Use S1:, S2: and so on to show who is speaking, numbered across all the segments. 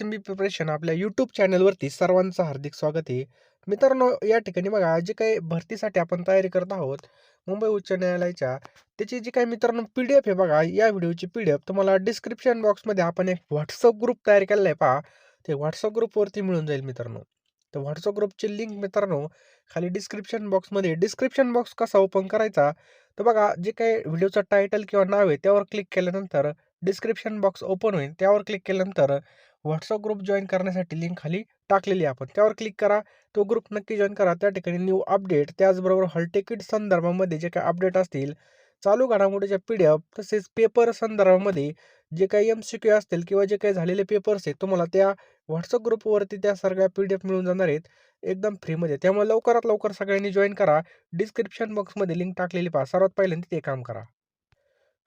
S1: S M B preparation आपल्या YouTube चॅनलवरती सर्वांचं हार्दिक स्वागत आहे. मित्रांनो या ठिकाणी बघा जे काही भरतीसाठी आपण तयारी करत आहोत मुंबई उच्च न्यायालयाच्या त्याची जी काही मित्रांनो पी डी एफ आहे बघा या व्हिडिओची पी डी एफ तुम्हाला डिस्क्रिप्शन बॉक्समध्ये आपण एक व्हॉट्सअप ग्रुप तयार केलेला आहे पहा. ते व्हॉट्सअप ग्रुपवरती मिळून जाईल मित्रांनो. तर व्हॉट्सअप ग्रुपची लिंक मित्रांनो खाली डिस्क्रिप्शन बॉक्समध्ये डिस्क्रिप्शन बॉक्स कसा ओपन करायचा तर बघा जे काही व्हिडिओचं टायटल किंवा नाव आहे त्यावर क्लिक केल्यानंतर डिस्क्रिप्शन बॉक्स ओपन होईल. त्यावर क्लिक केल्यानंतर व्हॉट्सअप ग्रुप जॉईन करण्यासाठी लिंक खाली टाकलेली आहे आपण. त्यावर क्लिक करा. तो ग्रुप नक्की जॉईन करा. त्या ठिकाणी न्यू अपडेट त्याचबरोबर हॉल तिकीट संदर्भामध्ये जे काही अपडेट असतील चालू घडामोडीच्या पी डी एफ तसेच पेपर संदर्भामध्ये जे काही एम सी क्यू असतील किंवा जे काही झालेले पेपर्स आहेत तुम्हाला त्या व्हॉट्सअप ग्रुपवरती त्या सगळ्या पी डी एफ मिळून जाणार आहेत. एकदम फ्रीमध्ये त्यामुळे लवकरात लवकर सगळ्यांनी जॉईन करा. डिस्क्रिप्शन बॉक्समध्ये लिंक टाकलेली पहा. सर्वात पहिल्यांदा ते काम करा.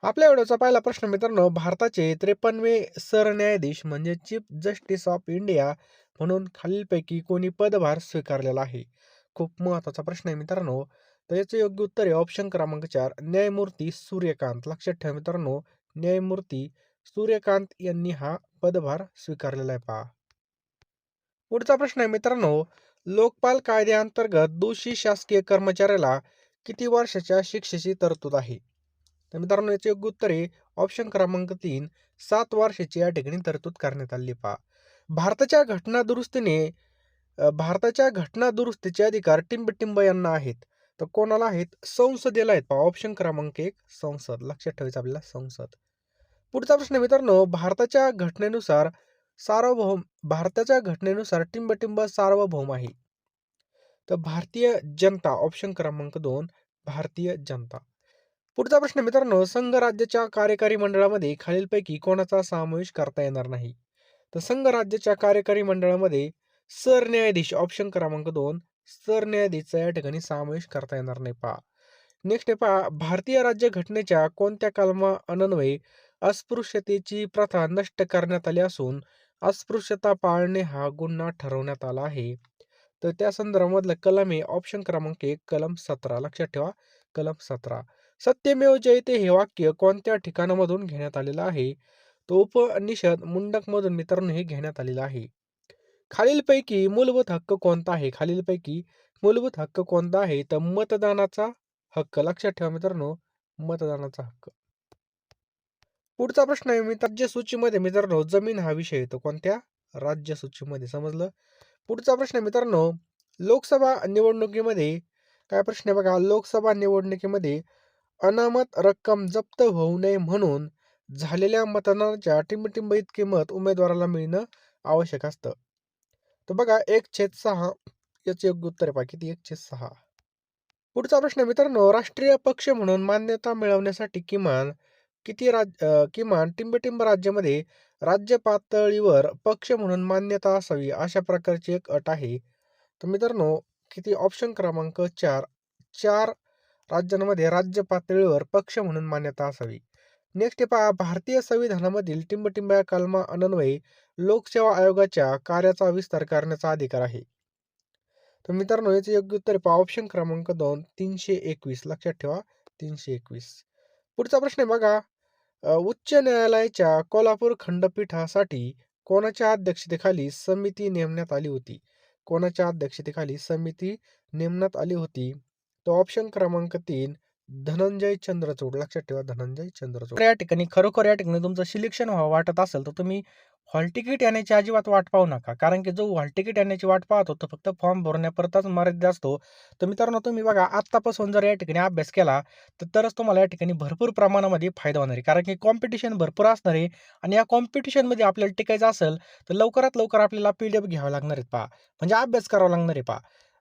S1: आपल्या व्हिडिओचा पहिला प्रश्न मित्रांनो भारताचे त्रेपन्नवे सरन्यायाधीश म्हणजे चीफ जस्टिस ऑफ इंडिया म्हणून खालीलपैकी कोणी पदभार स्वीकारलेला आहे? खूप महत्त्वाचा प्रश्न आहे मित्रांनो. तर याचं योग्य उत्तर आहे ऑप्शन क्रमांक चार न्यायमूर्ती सूर्यकांत. लक्षात ठेवा मित्रांनो न्यायमूर्ती सूर्यकांत यांनी हा पदभार स्वीकारलेला आहे पहा. पुढचा प्रश्न आहे मित्रांनो लोकपाल कायद्याअंतर्गत दोषी शासकीय कर्मचाऱ्याला किती वर्षाच्या शिक्षेची तरतूद आहे? तर मित्रांनो याचे योग्य उत्तर आहे ऑप्शन क्रमांक तीन सात वर्षाची या ठिकाणी तरतूद करण्यात आली. पहा. भारताच्या घटना दुरुस्तीने भारताच्या घटना दुरुस्तीचे अधिकार टिंबटिंब यांना आहेत. तर कोणाला आहेत? संसदेला आहेत. पहा ऑप्शन क्रमांक एक संसद. लक्षात ठेवायचं आपल्याला संसद. पुढचा प्रश्न मित्रांनो भारताच्या घटनेनुसार सार्वभौम भारताच्या घटनेनुसार टिंबटिंब सार्वभौम आहे. तर भारतीय जनता ऑप्शन क्रमांक दोन भारतीय जनता. पुढचा प्रश्न मित्रांनो संघ राज्याच्या कार्यकारी मंडळामध्ये खालीलपैकी कोणाचा समावेश करता येणार नाही? तर संघ राज्याच्या कार्यकारी मंडळामध्ये सरन्यायाधीश ऑप्शन क्रमांक दोन सरन्यायाधीशचा या ठिकाणी समावेश करता येणार नाही. पहा. नेक्स्ट पहा भारतीय राज्य घटनेच्या कोणत्या कलमा अनन्वये अस्पृश्यतेची प्रथा नष्ट करण्यात आली असून अस्पृश्यता पाळणे हा गुन्हा ठरवण्यात आला आहे? तर त्या संदर्भामधलं कलम आहे ऑप्शन क्रमांक एक कलम सतरा. लक्षात ठेवा कलम सतरा. सत्यमेव जयते हे वाक्य कोणत्या ठिकाणामधून घेण्यात आलेलं आहे? तो उपनिषद मुंडकमधून मित्रांनो हे घेण्यात आलेलं आहे. खालीलपैकी मूलभूत हक्क कोणता आहे? खालीलपैकी मूलभूत हक्क कोणता आहे? तर मतदानाचा हक्क. लक्षात ठेवा मित्रांनो मतदानाचा हक्क. पुढचा प्रश्न आहे मित्र राज्य सूचीमध्ये मित्रांनो जमीन हा विषय येतो. कोणत्या? राज्य सूचीमध्ये समजलं? पुढचा प्रश्न आहे मित्रांनो लोकसभा निवडणुकीमध्ये काय प्रश्न आहे बघा? लोकसभा निवडणुकीमध्ये अनामत रक्कम जप्त होऊ नये म्हणून झालेल्या मतदानाच्या टिंबटिंब इतके मत उमेदवाराला मिळणं आवश्यक असतं. तर बघा एक छेद सहा याचे योग्य उत्तर आहे किती? एक छेद सहा. पुढचा प्रश्न मित्रांनो राष्ट्रीय पक्ष म्हणून मान्यता मिळवण्यासाठी किमान किती राज किमान टिंबटिंब राज्यामध्ये राज्य पातळीवर पक्ष म्हणून मान्यता असावी अशा प्रकारची एक अट आहे. तर मित्रांनो किती? ऑप्शन क्रमांक चार. चार राज्यांमध्ये राज्य पातळीवर पक्ष म्हणून मान्यता असावी. नेक्स्ट पहा भारतीय संविधानामधील टिंबटिंब्या कलमा अनन्वये लोकसेवा आयोगाच्या कार्याचा विस्तार करण्याचा अधिकार आहे. तर मित्रांनो याचे योग्य उत्तर पहा ऑप्शन क्रमांक दोन तीनशे एकवीस. लक्षात ठेवा तीनशे एकवीस. पुढचा प्रश्न आहे बघा उच्च न्यायालयाच्या कोल्हापूर खंडपीठासाठी कोणाच्या अध्यक्षतेखाली समिती नेमण्यात आली होती? कोणाच्या अध्यक्षतेखाली समिती नेमण्यात आली होती? तो ऑप्शन क्रमांक तीन धनंजय चंद्रचूड लक्षात ठेवा धनंजय चंद्रचूड या ठिकाणी खरोखर या ठिकाणी तुमचं सिलेक्शन व्हावं वाटत असेल तर तुम्ही हॉल तिकीट येण्याची अजिबात वाट पाहू नका. कारण की जो हॉल तिकीट येण्याची वाट पाहतो तो फक्त फॉर्म भरण्यापुरताच मर्यादित असतो. तर मित्रांनो तुम्ही बघा आत्तापासून जर या ठिकाणी अभ्यास केला तर तरच तुम्हाला या ठिकाणी भरपूर प्रमाणामध्ये फायदा होणार आहे. कारण की कॉम्पिटिशन भरपूर असणार आहे आणि या कॉम्पिटिशनमध्ये आपल्याला टिकायचं असेल तर लवकरात लवकर आपल्याला पी डी एफ घ्यावं लागणार आहेत पहा. म्हणजे अभ्यास करावा लागणार आहे पहा.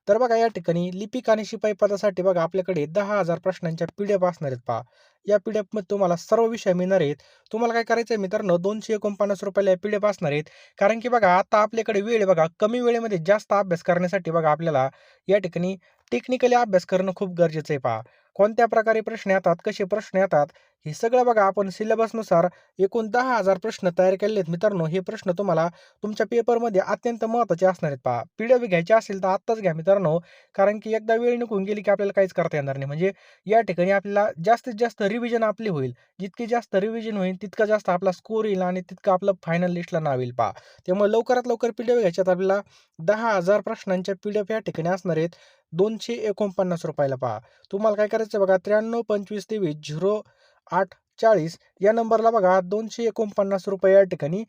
S1: तर बघा या ठिकाणी लिपिक आणि शिपाई पदासाठी बघा आपल्याकडे दहा हजार प्रश्नांच्या पी डी एफ असणार आहेत पहा. या पी डी एफमध्ये तुम्हाला सर्व विषय मिळणार आहेत. तुम्हाला काय करायचं आहे मित्रांनो दोनशे एकोणपन्नास रुपयाला पी डी एफ असणार आहेत. कारण की बघा आता आपल्याकडे वेळ बघा कमी वेळेमध्ये जास्त अभ्यास करण्यासाठी बघा आपल्याला या ठिकाणी टेक्निकली अभ्यास करणं खूप गरजेचं आहे पहा. कोणत्या प्रकारे प्रश्न येतात कसे प्रश्न येतात हे सगळं बघा आपण सिलेबसनुसार एकूण दहा हजार प्रश्न तयार केलेले आहेत मित्रांनो. हे प्रश्न तुम्हाला तुमच्या पेपरमध्ये अत्यंत महत्त्वाचे असणार आहेत पहा. पी डी एफ घ्यायचे असेल तर आत्ताच घ्या मित्रांनो. कारण की एकदा वेळ निघून गेली की आपल्याला काहीच करता येणार नाही. म्हणजे या ठिकाणी आपल्याला जास्तीत जास्त रिव्हिजन आपली होईल. जितकी जास्त रिव्हिजन होईल तितका जास्त आपला स्कोर येईल आणि तितकं आपलं फायनल लिस्टला नाव येईल पहा. त्यामुळे लवकरात लवकर पी डी एफ घ्यायच्यात आपल्याला दहा हजार प्रश्नांच्या पी डी एफ या ठिकाणी असणार आहेत. दोनशे एकोणपन्नास रुपयाला पहा. तुम्हाला काय करायचं बघा त्र्याण्णव पंचवीस तेवीस झिरो आठ चाळीस या नंबरला बघा दोनशे एकोणपन्नास रुपये या ठिकाणी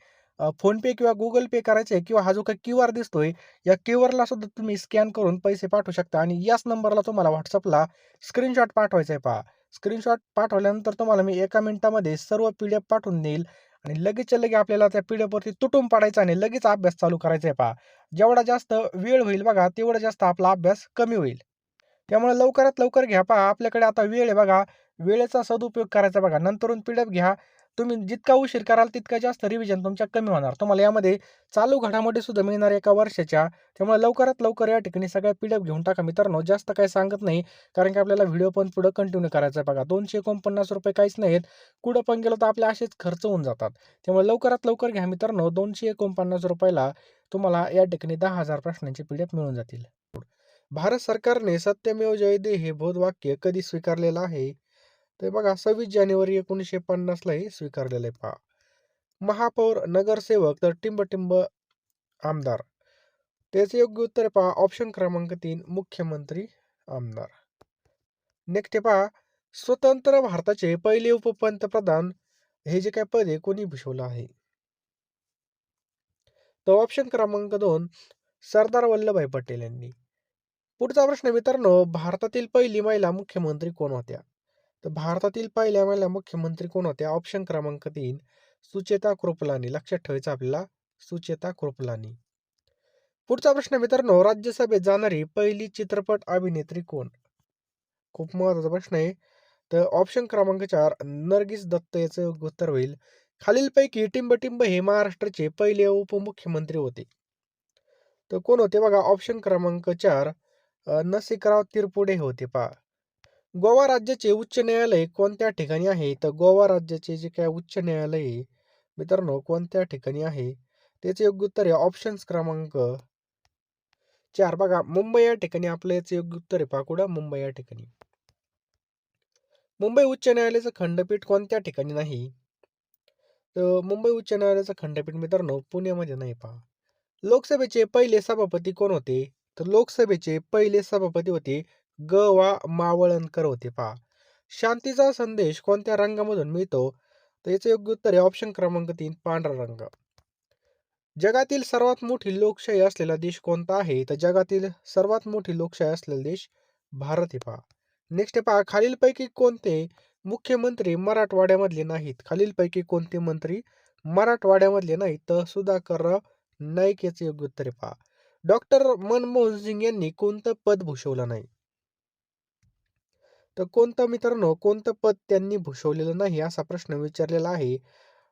S1: फोनपे किंवा गुगल पे करायचे किंवा हा जो काही क्यू आर दिसतोय या क्यू आरला सुद्धा तुम्ही स्कॅन करून पैसे पाठवू शकता आणि याच नंबरला तुम्हाला व्हॉट्सअपला स्क्रीनशॉट पाठवायचा आहे पहा. स्क्रीनशॉट पाठवल्यानंतर तुम्हाला मी एका मिनिटामध्ये सर्व पी डी एफ पाठवून देईल आणि लगेचच्या लगे आपल्याला त्या पी डी एफवरती तुटून पाडायचा आणि लगेच अभ्यास चालू करायचा आहे पहा. जेवढा जास्त वेळ होईल बघा तेवढा जास्त आपला अभ्यास कमी होईल. त्यामुळे लवकरात लवकर घ्या पहा. आपल्याकडे आता वेळ आहे बघा वेळेचा सदुपयोग करायचा बघा. नंतरून पी डी एफ घ्या. तुम्ही जितका उशीर कराल तितका जास्त रिव्हिजन तुमच्या कमी होणार. तुम्हाला यामध्ये चालू घडामोडी सुद्धा मिळणार एका वर्षाच्या. त्यामुळे लवकरात लवकर या ठिकाणी सगळ्या पी डी एफ घेऊन टाका. मित्रांनो जास्त काही सांगत नाही. कारण की आपल्याला व्हिडिओ पण पुढं कंटिन्यू करायचा आहे बघा. दोनशे एकोणपन्नास रुपये काहीच नाहीत कुठं पण गेलो तर आपले असेच खर्च होऊन जातात. त्यामुळे लवकरात लवकर घ्या मित्रांनो. दोनशे एकोणपन्नास रुपयाला तुम्हाला या ठिकाणी दहा हजार प्रश्नांची पी डी एफ मिळून जातील. भारत सरकारने सत्यमेव जयदे हे बोधवाक्य कधी स्वीकारलेलं आहे? ते बघा सव्वीस जानेवारी एकोणीसशे पन्नासला हे स्वीकारलेलं आहे पहा. महापौर नगरसेवक तर टिंबटिंब आमदार. त्याचे योग्य उत्तर पहा ऑप्शन क्रमांक तीन मुख्यमंत्री आमदार. नेक्स्ट पहा स्वतंत्र भारताचे पहिले उपपंतप्रधान हे जे काय पद आहे कोणी भूषवलं आहे? तर ऑप्शन क्रमांक दोन सरदार वल्लभभाई पटेल यांनी. पुढचा प्रश्न मित्रांनो भारतातील पहिली महिला मुख्यमंत्री कोण होत्या? तर भारतातील पहिल्या महिला मुख्यमंत्री कोण होत्या ऑप्शन क्रमांक तीन सुचेता कृपलानी. लक्षात ठेवायचं आपल्याला सुचेता कृपलानी. पुढचा प्रश्न मित्रांनो राज्यसभेत जाणारी पहिली चित्रपट अभिनेत्री कोण? खूप महत्त्वाचा प्रश्न आहे. तर ऑप्शन क्रमांक चार नरगिस दत्त याचं उत्तर होईल. खालीलपैकी टिंबटिंब हे महाराष्ट्राचे पहिले उपमुख्यमंत्री होते. तर कोण होते बघा? ऑप्शन क्रमांक चार नसिकराव तिरपुडे होते पा गोवा राज्याचे उच्च न्यायालय कोणत्या ठिकाणी आहे? तर गोवा राज्याचे जे काय उच्च न्यायालय आहे मित्रांनो कोणत्या ठिकाणी आहे? त्याचे योग्य उत्तर आहे ऑप्शन्स क्रमांक चार. बघा मुंबई या ठिकाणी आपलं याचं योग्य उत्तर आहे. पाकुडा मुंबई या ठिकाणी. मुंबई उच्च न्यायालयाचं खंडपीठ कोणत्या ठिकाणी नाही? तर मुंबई उच्च न्यायालयाचं खंडपीठ मित्रांनो पुण्यामध्ये नाही पहा. लोकसभेचे पहिले सभापती कोण होते? तर लोकसभेचे पहिले सभापती होते ग वा मावळणकर होते पहा. शांतीचा संदेश कोणत्या रंगामधून मिळतो? तर याचं योग्य उत्तर आहे ऑप्शन क्रमांक तीन पांढरा रंग. जगातील सर्वात मोठी लोकशाही असलेला देश कोणता आहे? तर जगातील सर्वात मोठी लोकशाही असलेला देश भारत आहे पहा. नेक्स्ट पहा खालीलपैकी कोणते मुख्यमंत्री मराठवाड्यामधले नाहीत? खालीलपैकी कोणते मंत्री मराठवाड्यामधले नाहीत? तर सुधाकरराव नाईक याचे योग्य उत्तर आहे पहा. डॉक्टर मनमोहन सिंग यांनी कोणतं पद भूषवलं नाही? तर कोणतं मित्रांनो कोणतं पद त्यांनी भूषवलेलं नाही असा प्रश्न विचारलेला आहे.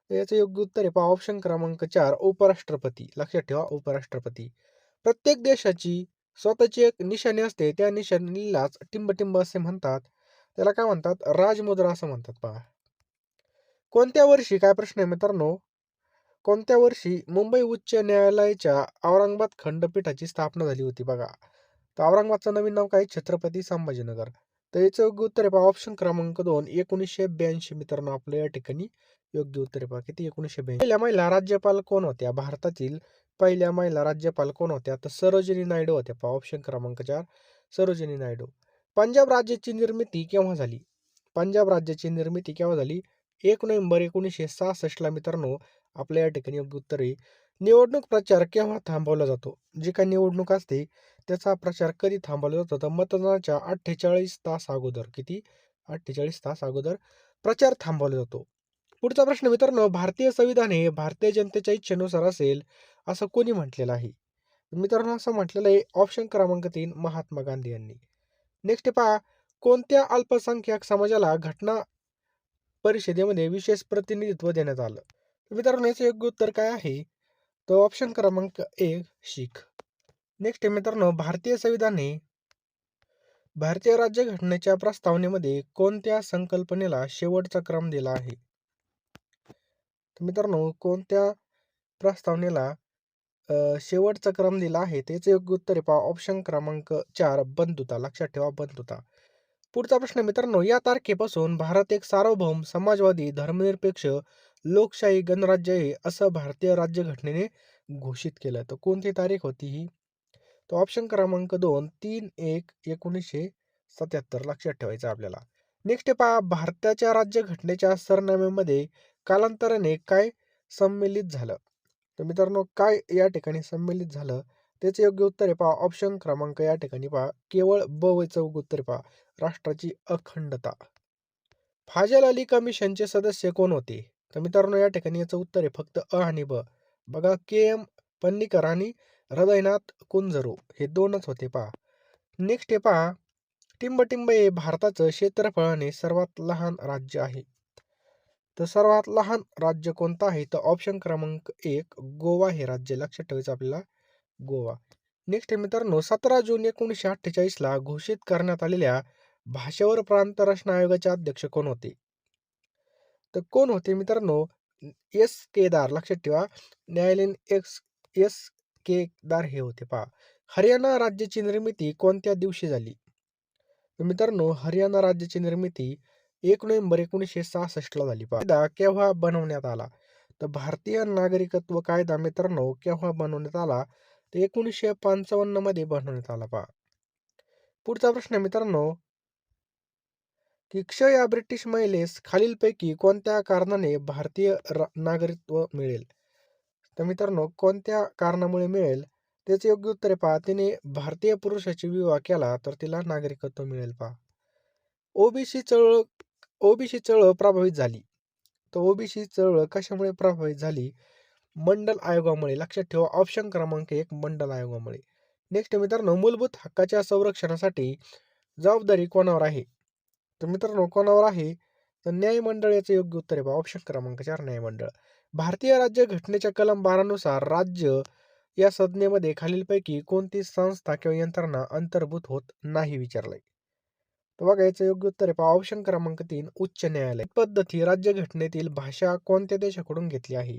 S1: याचं योग्य उत्तर आहे पहा ऑप्शन क्रमांक चार उपराष्ट्रपती. लक्षात ठेवा उपराष्ट्रपती. प्रत्येक देशाची स्वतःची एक निशाणी असते. त्या निशाणीलाच टिंबटिंब असे म्हणतात. त्याला काय म्हणतात? राजमुद्रा असं म्हणतात पहा. कोणत्या वर्षी काय प्रश्न आहे मित्रांनो? कोणत्या वर्षी मुंबई उच्च न्यायालयाच्या औरंगाबाद खंडपीठाची स्थापना झाली होती बघा. तर औरंगाबादचं नवीन नाव काय? छत्रपती संभाजीनगर. तर याचं योग्य उत्तर आहे पहा ऑप्शन क्रमांक दोन एकोणीसशे ब्याऐंशी मित्रांनो आपल्या या ठिकाणी योग्य उत्तर आहे पहा किती? एकोणीसशे ब्याऐंशी. पहिल्या महिला राज्यपाल कोण होत्या? भारतातील पहिल्या महिला राज्यपाल कोण होत्या? तर सरोजिनी नायडू होत्या पहा ऑप्शन क्रमांक चार सरोजिनी नायडू. पंजाब राज्याची निर्मिती केव्हा झाली? पंजाब राज्याची निर्मिती केव्हा झाली? एक नोव्हेंबर एकोणीसशे सहासष्टला मित्रांनो आपल्या या ठिकाणी योग्य उत्तर आहे. निवडणूक प्रचार केव्हा थांबवला जातो? जी काही निवडणूक असते त्याचा प्रचार कधी थांबवला जातो तर मतदानाच्या अठ्ठेचाळीस तास अगोदर किती? अठ्ठेचाळीस तास अगोदर प्रचार थांबवला जातो. पुढचा प्रश्न मित्रांनो भारतीय संविधान हे भारतीय जनतेच्या इच्छेनुसार असेल असं कोणी म्हटलेलं आहे? मित्रांनो असं म्हटलेलं आहे ऑप्शन क्रमांक तीन महात्मा गांधी यांनी. नेक्स्ट पहा कोणत्या अल्पसंख्याक समाजाला घटना परिषदेमध्ये विशेष प्रतिनिधित्व देण्यात आलं? मित्रांनो याचं योग्य उत्तर काय आहे? तो ऑप्शन क्रमांक एक शीख. नेक्स्ट मित्रांनो भारतीय संविधान हे भारतीय राज्यघटनेच्या प्रस्तावनेमध्ये कोणत्या संकल्पनेला शेवटचा क्रम दिला आहे? तर मित्रांनो कोणत्या प्रस्तावनेला शेवटचा क्रम दिला आहे? त्याचं योग्य उत्तर आहे पहा ऑप्शन क्रमांक चार बंधुता. लक्षात ठेवा बंधुता. पुढचा प्रश्न मित्रांनो या तारखेपासून भारत एक सार्वभौम समाजवादी धर्मनिरपेक्ष लोकशाही गणराज्य आहे असं भारतीय राज्यघटनेने घोषित केलं. तर कोणती तारीख होती ही? तर ऑप्शन क्रमांक दोन तीन एक एकोणीसशे सत्याहत्तर लक्षात ठेवायचं आपल्याला. नेक्स्ट पहा भारताच्या राज्यघटनेच्या सरनाम्यामध्ये कालांतराने काय संमेलित झालं? तर मित्रांनो काय या ठिकाणी संमेलित झालं? त्याचे योग्य उत्तर आहे पहा ऑप्शन क्रमांक या ठिकाणी पहा केवळ ब व चौक उत्तर पहा राष्ट्राची अखंडता. फाजल अली कमिशनचे सदस्य कोण होते? तर मित्रांनो या ठिकाणी याचं उत्तर आहे फक्त अ आणि ब. बघा के एम पन्नीकर आणि हृदयनाथ कुंजरू हे दोनच होते पहा. नेक्स्ट आहे पहा. टिंबटिंब हे भारताचं क्षेत्रफळाने सर्वात लहान राज्य आहे. तर सर्वात लहान राज्य कोणतं आहे? तर ऑप्शन क्रमांक एक गोवा हे राज्य. लक्षात ठेवायचं आपल्याला. गोवा. नेक्स्ट मित्रांनो सतरा जून एकोणीसशे अठ्ठेचाळीसला घोषित करण्यात आलेल्या भाषेवर प्रांत रचना आयोगाचे अध्यक्ष कोण होते? तर कोण होते मित्रांनो? एस. केदार. लक्षात ठेवा. न्यायालयीन एक्स एस. केदार हे होते पहा. हरियाणा राज्याची निर्मिती कोणत्या दिवशी झाली? तर मित्रांनो हरियाणा राज्याची निर्मिती एक नोव्हेंबर एकोणीसशे सहासष्टला झाली कायदा केव्हा बनवण्यात आला? तर भारतीय नागरिकत्व कायदा मित्रांनो केव्हा बनवण्यात आला? तर एकोणीसशे पंचावन्नमध्ये बनवण्यात आला पहा. पुढचा प्रश्न मित्रांनो. की क्ष या ब्रिटिश महिलेस खालीलपैकी कोणत्या कारणाने भारतीय नागरिकत्व मिळेल? तर मित्रांनो कोणत्या कारणामुळे मिळेल? त्याचे योग्य उत्तर पहा. तिने भारतीय पुरुषाची विवाह केला तर तिला नागरिकत्व मिळेल पहा. ओबीसी चळवळ ओबीसी चळवळ प्रभावित झाली. तर ओबीसी चळवळ कशामुळे प्रभावित झाली? मंडल आयोगामुळे. लक्षात ठेवा ऑप्शन क्रमांक एक मंडल आयोगामुळे. नेक्स्ट मित्रांनो मूलभूत हक्काच्या संरक्षणासाठी जबाबदारी कोणावर आहे? तर मित्रांनो कोणावर आहे? तर न्यायमंडळ याचं योग्य उत्तर आहे ऑप्शन क्रमांक चार न्यायमंडळ. भारतीय राज्य घटनेच्या कलम बारानुसार राज्य या संज्ञेमध्ये खालीलपैकी कोणती संस्था किंवा यंत्रणा अंतर्भूत होत नाही विचारलंय. तर बघा याचं योग्य उत्तर आहे. पहा ऑप्शन क्रमांक तीन उच्च न्यायालय. पद्धती राज्य घटनेतील भाषा कोणत्या देशाकडून घेतली आहे?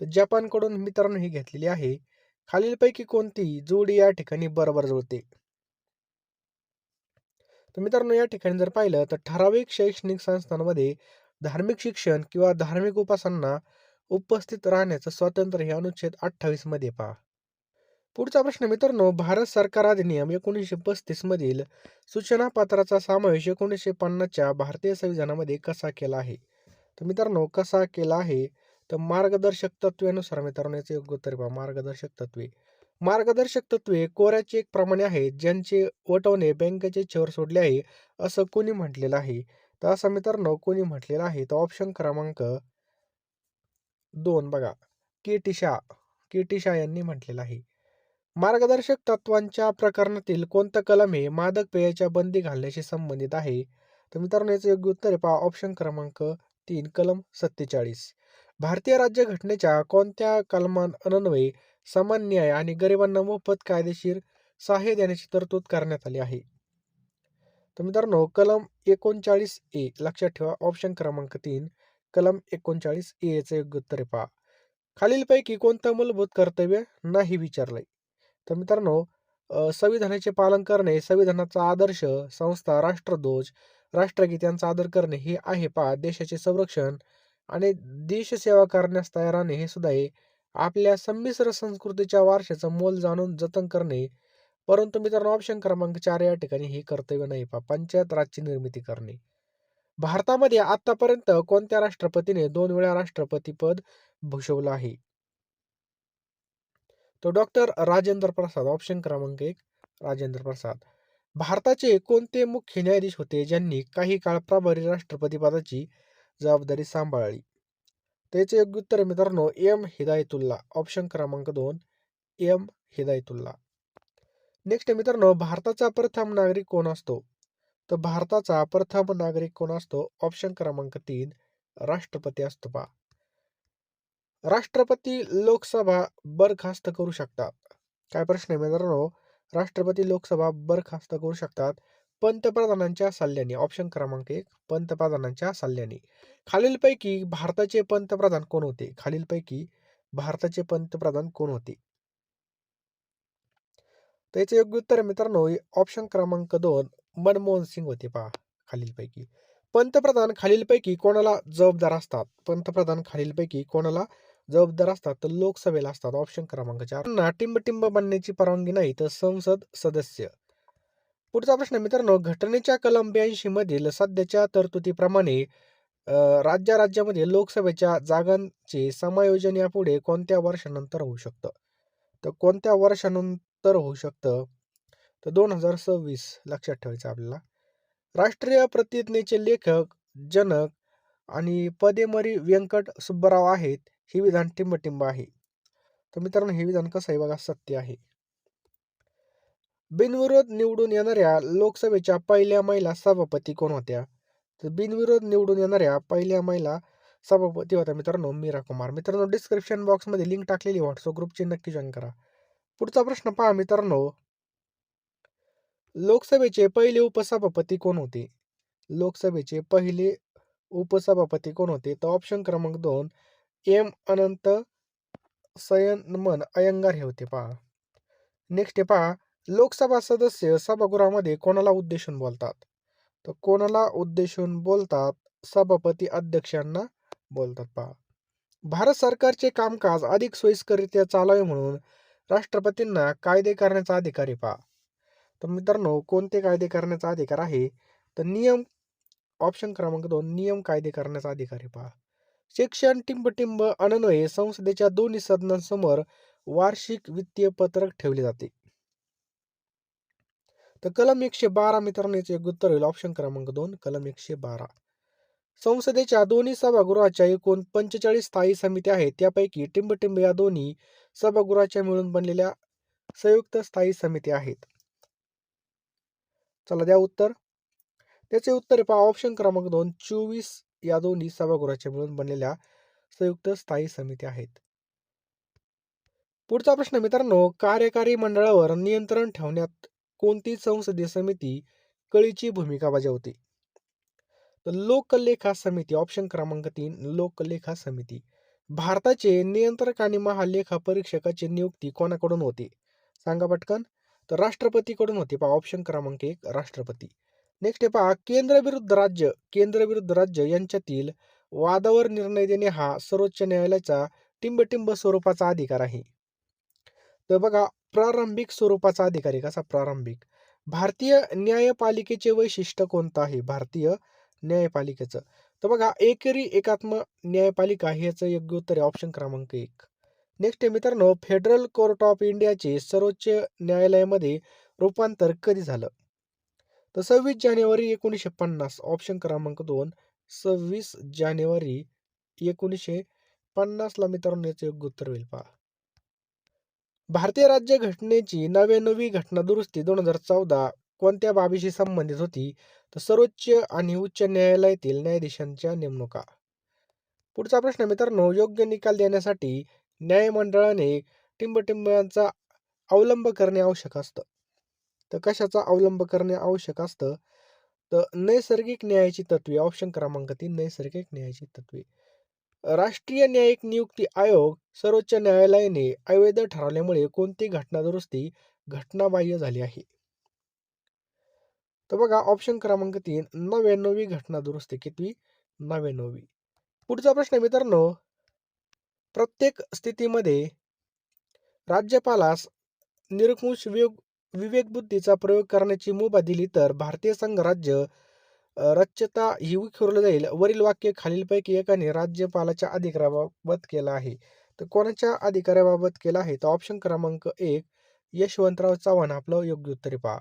S1: तर जपानकडून मित्रांनो ही घेतलेली आहे. खालीलपैकी कोणती जोडी या ठिकाणी बरोबर जुळते? तर मित्रांनो या ठिकाणी जर पाहिलं तर ठराविक शैक्षणिक संस्थांमध्ये धार्मिक शिक्षण किंवा धार्मिक उपासना उपस्थित राहण्याचं स्वातंत्र्य हे अनुच्छेद अठ्ठावीसमध्ये पहा. पुढचा प्रश्न मित्रांनो भारत सरकार अधिनियम एकोणीसशे पस्तीस मधील सूचना पत्राचा समावेश एकोणीसशे पन्नासच्या भारतीय संविधानामध्ये कसा केला आहे? तर मित्रांनो कसा केला आहे? तर मार्गदर्शक तत्वेनुसार मित्रांनो याचे योग्य उत्तर पहा. मार्गदर्शक तत्वे मार्गदर्शक तत्वे कोऱ्या चेक प्रमाणे आहेत ज्यांचे वटवणे बँकेचे इच्छेवर सोडले आहे असं कोणी म्हटलेलं आहे? तर असं मित्रांनो कोणी म्हटलेलं आहे तर ऑप्शन क्रमांक दोन बघा. K. T Shah K. T Shah यांनी म्हटलेलं आहे. मार्गदर्शक तत्वांच्या प्रकरणातील कोणतं कलम हे मादक पेयाच्या बंदी घालण्याशी संबंधित आहे? तर मित्रांनो याचं योग्य उत्तर आहे. पहा ऑप्शन क्रमांक तीन कलम सत्तेचाळीस. भारतीय राज्यघटनेच्या कोणत्या कलमान्वये समान न्याय आणि गरिबांना मोफत कायदेशीर सहाय्य देण्याची तरतूद करण्यात आली आहे? तर मित्रांनो कलम एकोणचाळीस ए लक्षात ठेवा ऑप्शन क्रमांक तीन कलम एकोणचाळीस ए चे योग्य उत्तर पहा. खालीलपैकी कोणतं मूलभूत कर्तव्य नाही विचारलंय? तर मित्रांनो संविधानाचे पालन करणे संविधानाचा आदर्श संस्था राष्ट्रध्वज राष्ट्रगीत यांचा आदर करणे हे आहे पहा. देशाचे संरक्षण आणि देशसेवा करण्यास तयार राहणे हे सुद्धा आहे. आपल्या संमिश्र संस्कृतीच्या वारशाचं मोल जाणून जतन करणे. परंतु मित्रांनो ऑप्शन क्रमांक चार या ठिकाणी हे कर्तव्य नाही पहा. पंचायत राजची निर्मिती करणे. भारतामध्ये आतापर्यंत कोणत्या राष्ट्रपतीने दोन वेळा राष्ट्रपती पद भूषवलं आहे? तो डॉक्टर राजेंद्र प्रसाद ऑप्शन क्रमांक एक राजेंद्र प्रसाद. भारताचे कोणते मुख्य न्यायाधीश होते ज्यांनी काही काळ प्रभारी राष्ट्रपती पदाची जबाबदारी सांभाळली? त्याचे योग्य उत्तर मित्रांनो एम हिदायतुल्ला. ऑप्शन क्रमांक दोन एम हिदायतुल्ला. नेक्स्ट मित्रांनो भारताचा प्रथम नागरिक कोण असतो? तर भारताचा प्रथम नागरिक कोण असतो? ऑप्शन क्रमांक तीन राष्ट्रपती असतो पा राष्ट्रपती लोकसभा बरखास्त करू शकतात. काय प्रश्न आहे मित्रांनो? राष्ट्रपती लोकसभा बरखास्त करू शकतात. पंतप्रधानांच्या सल्ल्याने ऑप्शन क्रमांक एक पंतप्रधानांच्या सल्ल्याने. खालीलपैकी भारताचे पंतप्रधान कोण होते? खालीलपैकी भारताचे पंतप्रधान कोण होते? त्याचे योग्य उत्तर मित्रांनो ऑप्शन क्रमांक दोन मनमोहन सिंग होते पहा खालीलपैकी. पंतप्रधान खालीलपैकी कोणाला जबाबदार असतात? पंतप्रधान खालीलपैकी कोणाला जबाबदार असतात? तर लोकसभेला असतात. ऑप्शन क्रमांक चार. त्यांना टिंबटिंब बनण्याची परवानगी नाही तर संसद सदस्य. पुढचा प्रश्न मित्रांनो घटनेच्या कलम ब्याऐंशी मधील सध्याच्या तरतुदीप्रमाणे राज्या राज्यामध्ये लोकसभेच्या जागांचे समायोजन यापुढे कोणत्या वर्षानंतर होऊ शकतं? तर कोणत्या वर्षानंतर होऊ शकतं? तर दोन हजार सव्वीस लक्षात ठेवायचं आपल्याला. राष्ट्रीय प्रतिज्ञेचे लेखक जनक आणि पदेमरी व्यंकट सुब्बराव आहेत हे विधान टिंबटिंब आहे. तर मित्रांनो हे विधान कसं आहे बघा सत्य आहे. बिनविरोध निवडून येणाऱ्या लोकसभेच्या पहिल्या महिला सभापती कोण होत्या? तर बिनविरोध निवडून येणाऱ्या पहिल्या महिला सभापती होत्या मित्रांनो मीरा कुमार. मित्रांनो डिस्क्रिप्शन बॉक्समध्ये लिंक टाकलेली व्हॉट्सअप ग्रुपची नक्की जॉईन करा. पुढचा प्रश्न पहा मित्रांनो. लोकसभेचे पहिले उपसभापती कोण होते? लोकसभेचे पहिले उपसभापती कोण होते? तर ऑप्शन क्रमांक दोन एम अनंत सयनमन अयंगार हे होते पहा. नेक्स्ट आहे पहा लोकसभा सदस्य सभागृहामध्ये कोणाला उद्देशून बोलतात? तर कोणाला उद्देशून बोलतात? सभापती अध्यक्षांना बोलतात पहा. भारत सरकारचे कामकाज अधिक सोयीस्करित्या चालावे म्हणून राष्ट्रपतींना कायदे करण्याचा अधिकार आहे पहा. तर मित्रांनो कोणते कायदे करण्याचा अधिकार आहे? तर नियम ऑप्शन क्रमांक दोन नियम कायदे करण्याचा अधिकार आहे पहा. शिक्षण टिंबटिंब अनन्वये संसदेच्या दोन्ही सदनांसमोर वार्षिक वित्तीय पत्रक ठेवले जाते. तर कलम एकशे बारा मित्रांनो याचे उत्तर होईल. ऑप्शन क्रमांक दोन कलम एकशे बारा. संसदेच्या दोन्ही सभागृहाच्या एकूण पंचेचाळीस स्थायी समित्या आहेत. त्यापैकी टिंबटिंब या दोन्ही सभागृहाच्या मिळून बनलेल्या संयुक्त स्थायी समित्या आहेत. चला द्या उत्तर. त्याचे उत्तर पहा ऑप्शन क्रमांक दोन चोवीस या दोन्ही सभागृहाच्या मिळून बनलेल्या संयुक्त स्थायी समिती आहेत. पुढचा प्रश्न मित्रांनो कार्यकारी मंडळावर नियंत्रण ठेवण्यात कोणती संसदीय समिती कळीची भूमिका बजावते? तर लोकलेखा समिती ऑप्शन क्रमांक तीन लोकलेखा समिती. भारताचे नियंत्रक आणि महालेखा परीक्षकाची नियुक्ती कोणाकडून होते? सांगा पटकन. तर राष्ट्रपतीकडून होते पहा ऑप्शन क्रमांक एक राष्ट्रपती. नेक्स्ट आहे पहा केंद्र विरुद्ध राज्य केंद्र विरुद्ध राज्य यांच्यातील वादावर निर्णय देणे हा सर्वोच्च न्यायालयाचा टिंबटिंब स्वरूपाचा अधिकार आहे. तर बघा प्रारंभिक स्वरूपाचा अधिकार आहे. कसा प्रारंभिक? भारतीय न्यायपालिकेचे वैशिष्ट्य कोणतं आहे? भारतीय न्यायपालिकेचं. तर बघा एकेरी एकात्म न्यायपालिका ह्याचं योग्य उत्तर आहे ऑप्शन क्रमांक एक. नेक्स्ट आहे मित्रांनो फेडरल कोर्ट ऑफ इंडियाचे सर्वोच्च न्यायालयामध्ये रूपांतर कधी झालं? तर सव्वीस जानेवारी एकोणीसशे पन्नास ऑप्शन क्रमांक दोन सव्वीस जानेवारी एकोणीसशे पन्नासला मित्रांनो याचं योग्य उत्तर होईल पहा. भारतीय राज्य घटनेची नव्याण्णवी घटना दुरुस्ती दोन हजार चौदा कोणत्या बाबीशी संबंधित होती? तर सर्वोच्च आणि उच्च न्यायालयातील न्यायाधीशांच्या नेमणुका. पुढचा प्रश्न मित्रांनो योग्य निकाल देण्यासाठी न्यायमंडळाने टिंबटिंबांचा अवलंब करणे आवश्यक असतं. तर कशाचा अवलंब करणे आवश्यक असतं? तर नैसर्गिक न्यायाची तत्वे ऑप्शन क्रमांक तीन नैसर्गिक न्यायाची तत्वे. राष्ट्रीय न्यायिक नियुक्ती आयोग सर्वोच्च न्यायालयाने अवैध ठरवल्यामुळे कोणती घटना दुरुस्ती घटनाबाह्य झाली आहे? तर बघा ऑप्शन क्रमांक तीन नव्याण्णवी घटना दुरुस्ती कितवी? नव्याण्णवी. पुढचा प्रश्न मित्रांनो प्रत्येक स्थितीमध्ये राज्यपालास निरकुंश विवेक बुद्धीचा प्रयोग करण्याची मुभा दिली तर भारतीय संघ राज्य रच्यता ही विखुरलं जाईल. वरील वाक्य खालीलपैकी एकाने राज्यपालाच्या अधिकाराबाबत केलं आहे. तर कोणाच्या अधिकाराबाबत केलं आहे? तर ऑप्शन क्रमांक एक यशवंतराव चव्हाण. आपलं योग्य उत्तर पहा.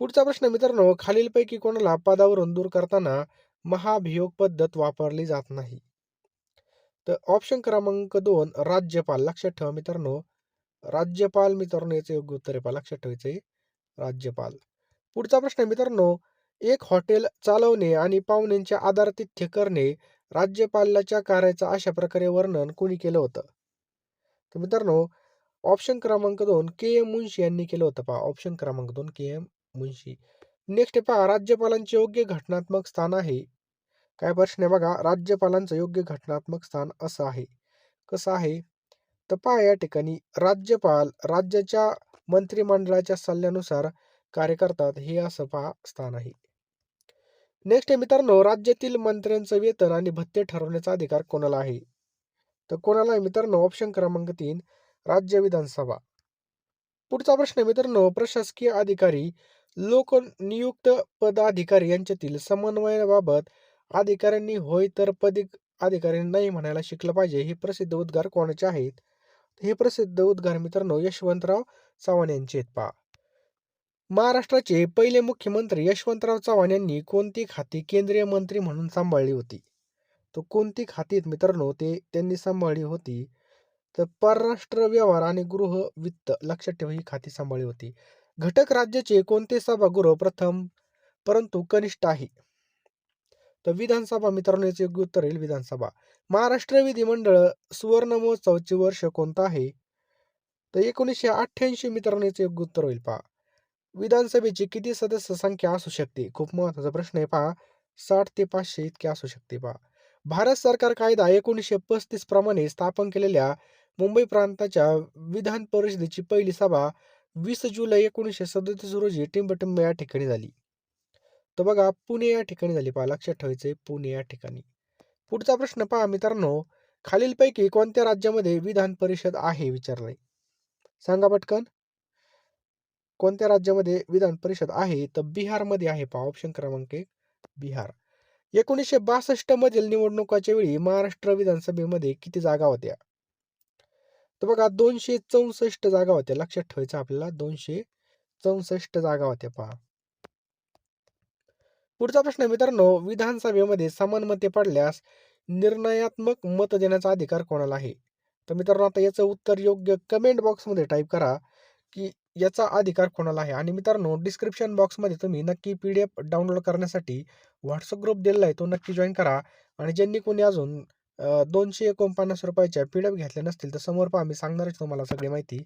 S1: पुढचा प्रश्न मित्रांनो खालीलपैकी कोणाला पदावरून दूर करताना महाभियोग पद्धत वापरली जात नाही? तर ऑप्शन क्रमांक दोन राज्यपाल. लक्षात ठेवा मित्रांनो. राज्यपाल मित्रांनो याचं योग्य उत्तर आहे लक्षात ठेवायचं राज्यपाल. पुढचा प्रश्न मित्रांनो. एक हॉटेल चालवणे आणि पाहुण्यांचे आदरातिथ्य करणे राज्यपालाच्या कार्याचं अशा प्रकारे वर्णन कोणी केलं होतं? तर मित्रांनो ऑप्शन क्रमांक दोन के एम मुन्शी यांनी केलं होतं पहा. ऑप्शन क्रमांक दोन के एम मुन्शी नेक्स्ट पहा राज्यपालांचे योग्य घटनात्मक स्थान आहे. काय प्रश्न आहे बघा राज्यपालांचं योग्य घटनात्मक स्थान असं आहे. कसं आहे? तर पहा या ठिकाणी राज्यपाल राज्याच्या मंत्रिमंडळाच्या सल्ल्यानुसार कार्य करतात हे असं पहा स्थान आहे. नेक्स्ट आहे मित्रांनो राज्यातील मंत्र्यांचं वेतन आणि भत्ते ठरवण्याचा अधिकार कोणाला आहे? तर कोणाला आहे मित्रांनो? ऑप्शन क्रमांक तीन राज्य विधानसभा. पुढचा प्रश्न आहे मित्रांनो प्रशासकीय अधिकारी लोकनियुक्त पदाधिकारी यांच्यातील समन्वयाबाबत अधिकाऱ्यांनी होय तर पदिक अधिकाऱ्यांनी नाही म्हणायला शिकलं पाहिजे हे प्रसिद्ध उद्गार कोणाचे आहेत? हे प्रसिद्ध उद्गार मित्रांनो यशवंतराव चव्हाण यांचे आहेत पहा. महाराष्ट्राचे पहिले मुख्यमंत्री यशवंतराव चव्हाण यांनी कोणती खाती केंद्रीय मंत्री म्हणून सांभाळली होती? तर कोणती खाती आहेत मित्रांनो ते त्यांनी सांभाळली होती. तर परराष्ट्र व्यवहार आणि गृह वित्त लक्षात ठेवा ही खाती सांभाळली होती. घटक राज्याचे कोणते सभागृह? प्रथम परंतु कनिष्ठ आहे. तर विधानसभा मित्रांनो याचे योग्य उत्तर येईल विधानसभा. महाराष्ट्र विधिमंडळ सुवर्ण महोत्सवाचे वर्ष कोणतं आहे? तर एकोणीसशे अठ्ठ्याऐंशी मित्रांनो याचे योग्य उत्तर होईल पहा. विधानसभेची किती सदस्य संख्या असू शकते? खूप महत्त्वाचा प्रश्न आहे पहा. साठ ते पाचशे इतके असू शकते पहा. भारत सरकार कायदा एकोणीसशे पस्तीस प्रमाणे स्थापन केलेल्या मुंबई प्रांताच्या विधान परिषदेची पहिली सभा वीस जुलै एकोणीसशे सदतीस रोजी टिंबटिंब या ठिकाणी झाली. तर बघा पुणे या ठिकाणी झाली पहा लक्षात ठेवायचे पुणे या ठिकाणी. पुढचा प्रश्न पहा मित्रांनो. खालीलपैकी कोणत्या राज्यामध्ये विधान परिषद आहे विचारलंय? सांगा पटकन. कोणत्या राज्यामध्ये विधान परिषद आहे तर बिहारमध्ये आहे पहा ऑप्शन क्रमांक एक बिहार. एकोणीसशे बासष्ट मधील निवडणुकाच्या वेळी महाराष्ट्र विधानसभेमध्ये किती जागा होत्या? तर बघा दोनशे चौसष्ट जागा होत्या लक्षात ठेवायचं आपल्याला दोनशे चौसष्ट जागा होत्या पहा. पुढचा प्रश्न मित्रांनो विधानसभेमध्ये समान मते पडल्यास निर्णयात्मक मत देण्याचा अधिकार कोणाला आहे? तर मित्रांनो आता याचं उत्तर योग्य कमेंट बॉक्समध्ये टाईप करा की याचा अधिकार कोणाला आहे? आणि मित्रांनो डिस्क्रिप्शन बॉक्समध्ये तुम्ही नक्की पी डी एफ डाउनलोड करण्यासाठी व्हॉट्सअप ग्रुप दिलेला आहे तो नक्की जॉईन करा. आणि ज्यांनी कोणी अजून दोनशे एकोणपन्नास रुपयाच्या पी डी एफ घेतल्या नसतील तर समोर पहा मी सांगणारच तुम्हाला सगळी माहिती.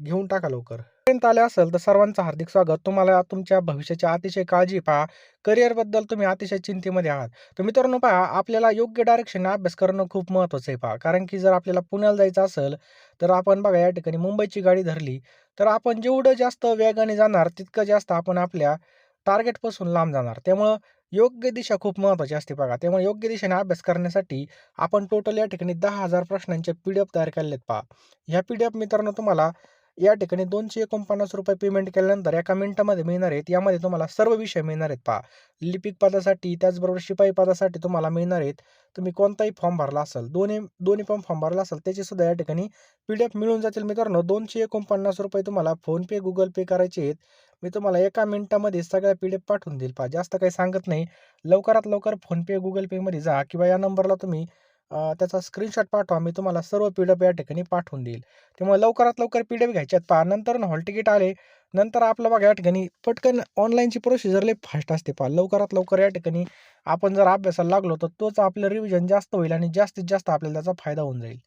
S1: घेऊन टाका लवकर. पर्यंत आले असेल तर सर्वांचं हार्दिक स्वागत. तुम्हाला तुमच्या भविष्याची अतिशय काळजी पहा. करिअरबद्दल तुम्ही अतिशय चिंतेमध्ये आहात. तर मित्रांनो पहा आपल्याला योग्य डायरेक्शन अभ्यास करणं खूप महत्त्वाचं आहे पहा. कारण की जर आपल्याला पुण्याला जायचं असेल तर आपण बघा या ठिकाणी मुंबईची गाडी धरली तर आपण जेवढं जास्त वेगाने जाणार तितकं जास्त आपण आपल्या टार्गेटपासून लांब जाणार. त्यामुळं योग्य दिशा खूप महत्त्वाची असते बघा. त्यामुळे योग्य दिशेने अभ्यास करण्यासाठी आपण टोटल या ठिकाणी दहा हजार प्रश्नांचे पी डी एफ तयार केलेत पहा. ह्या पी डी एफ मित्रांनो तुम्हाला या ठिकाणी दोनशे एकोणपन्नास रुपये पेमेंट केल्यानंतर एका मिनिटामध्ये मिळणार आहेत. यामध्ये तुम्हाला सर्व विषय मिळणार आहेत. पहा लिपिक पदासाठी त्याचबरोबर शिपाई पदासाठी तुम्हाला मिळणार आहेत. तुम्ही कोणताही फॉर्म भरला असेल दोन्ही दोन्ही पण फॉर्म भरला असेल त्याचे सुद्धा या ठिकाणी पी डी एफ मिळून जातील. मित्रांनो दोनशे एकोणपन्नास रुपये तुम्हाला फोनपे गुगल पे करायचे आहेत. मी तुम्हाला एका मिनिटामध्ये सगळ्या पी डी एफ पाठवून देईल. पहा जास्त काही सांगत नाही. लवकरात लवकर फोनपे गुगल पेमध्ये जा किंवा या नंबरला तुम्ही त्याचा स्क्रीनशॉट पाठवा. मी तुम्हाला सर्व पी डी एफ या ठिकाणी पाठवून देईल. त्यामुळे लवकरात लवकर पी डी एफ घ्यायच्यात पहा. नंतर हॉल तिकीट आले नंतर आपलं बघा या ठिकाणी पटकन ऑनलाईनची प्रोसिजर लई फास्ट असते पहा. लवकरात लवकर या ठिकाणी आपण जर अभ्यासाला लागलो तर तोच आपलं रिव्हिजन जास्त होईल आणि जास्तीत जास्त आपल्याला त्याचा फायदा होऊन जाईल.